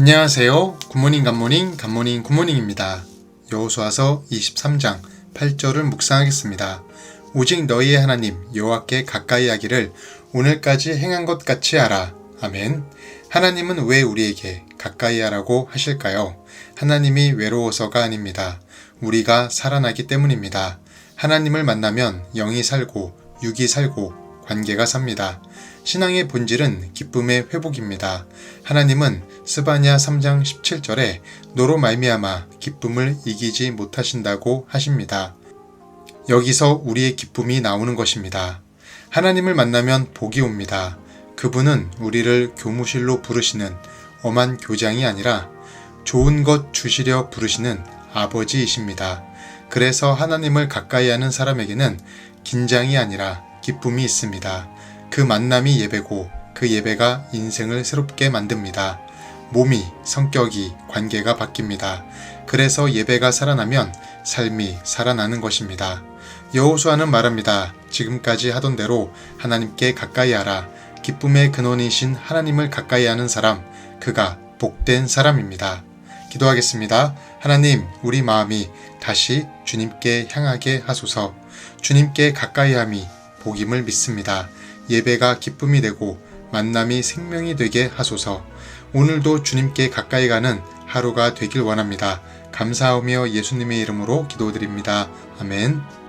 안녕하세요. 굿모닝 굿모닝 굿모닝 굿모닝입니다. 여호수아서 23장 8절을 묵상하겠습니다. 오직 너희의 하나님 여호와께 가까이 하기를 오늘까지 행한 것 같이 하라. 아멘. 하나님은 왜 우리에게 가까이 하라고 하실까요? 하나님이 외로워서가 아닙니다. 우리가 살아나기 때문입니다. 하나님을 만나면 영이 살고 육이 살고 관계가 삽니다. 신앙의 본질은 기쁨의 회복입니다. 하나님은 스바냐 3장 17절에 너로 말미암아 기쁨을 이기지 못하신다고 하십니다. 여기서 우리의 기쁨이 나오는 것입니다. 하나님을 만나면 복이 옵니다. 그분은 우리를 교무실로 부르시는 엄한 교장이 아니라 좋은 것 주시려 부르시는 아버지이십니다. 그래서 하나님을 가까이 하는 사람에게는 긴장이 아니라 기쁨이 있습니다. 그 만남이 예배고 그 예배가 인생을 새롭게 만듭니다. 몸이, 성격이, 관계가 바뀝니다. 그래서 예배가 살아나면 삶이 살아나는 것입니다. 여호수아는 말합니다. 지금까지 하던 대로 하나님께 가까이 하라. 기쁨의 근원이신 하나님을 가까이 하는 사람, 그가 복된 사람입니다. 기도하겠습니다. 하나님, 우리 마음이 다시 주님께 향하게 하소서. 주님께 가까이 함이 복임을 믿습니다. 예배가 기쁨이 되고 만남이 생명이 되게 하소서. 오늘도 주님께 가까이 가는 하루가 되길 원합니다. 감사하며 예수님의 이름으로 기도드립니다. 아멘.